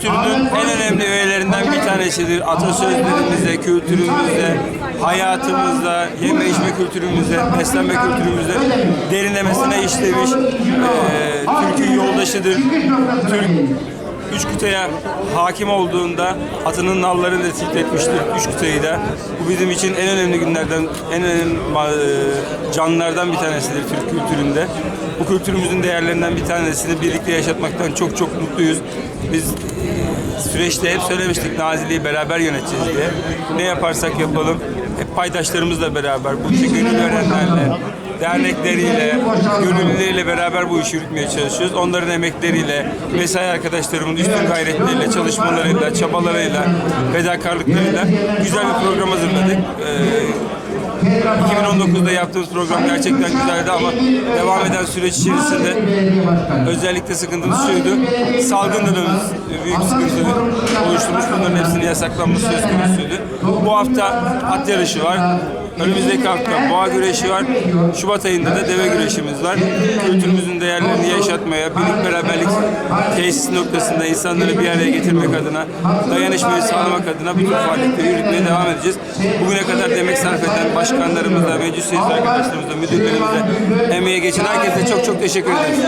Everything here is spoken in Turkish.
kültürünün en önemli üyelerinden bir tanesidir. Atasözlerimizde, kültürümüzde, hayatımızda, yeme içme kültürümüzde, beslenme kültürümüzde derinlemesine işlemiş e, Türk'ün yoldaşıdır. Türk üç kıtaya hakim olduğunda atının nallarını da titretmiştir üç kıtayı da. Bu bizim için en önemli günlerden, en önemli e, canlılardan bir tanesidir Türk kültüründe. Bu kültürümüzün değerlerinden bir tanesini birlikte yaşatmaktan çok çok mutluyuz. Biz e, süreçte hep söylemiştik Nazilli'yi beraber yöneteceğiz diye. Ne yaparsak yapalım hep paydaşlarımızla beraber, bu işi gönül verenlerle, dernekleriyle, gönüllüleriyle beraber bu işi yürütmeye çalışıyoruz. Onların emekleriyle, mesai arkadaşlarımın üstün gayretleriyle, çalışmalarıyla, çabalarıyla, fedakarlıklarıyla güzel bir program hazırladık. Ee, 2019'da yaptığımız program gerçekten güzeldi ama devam eden süreç içerisinde özellikle sıkıntımız şuydu. Salgın dönemimiz büyük sıkıntı oluşturmuş. Bunların hepsinin yasaklanması söz konusuydu. Bu hafta at yarışı var. Önümüzdeki hafta boğa güreşi var. Şubat ayında da deve güreşimiz var. Kültürümüzün değerlerini yaşatmaya, birlik beraberlik tesis noktasında insanları bir araya getirmek adına, dayanışmayı sağlamak adına bütün faaliyetleri yürütmeye devam edeceğiz. Bugüne kadar demek sarf eden başkanlarımıza, meclis üyesi arkadaşlarımıza, müdürlerimize, emeğe geçen herkese çok çok teşekkür ederiz.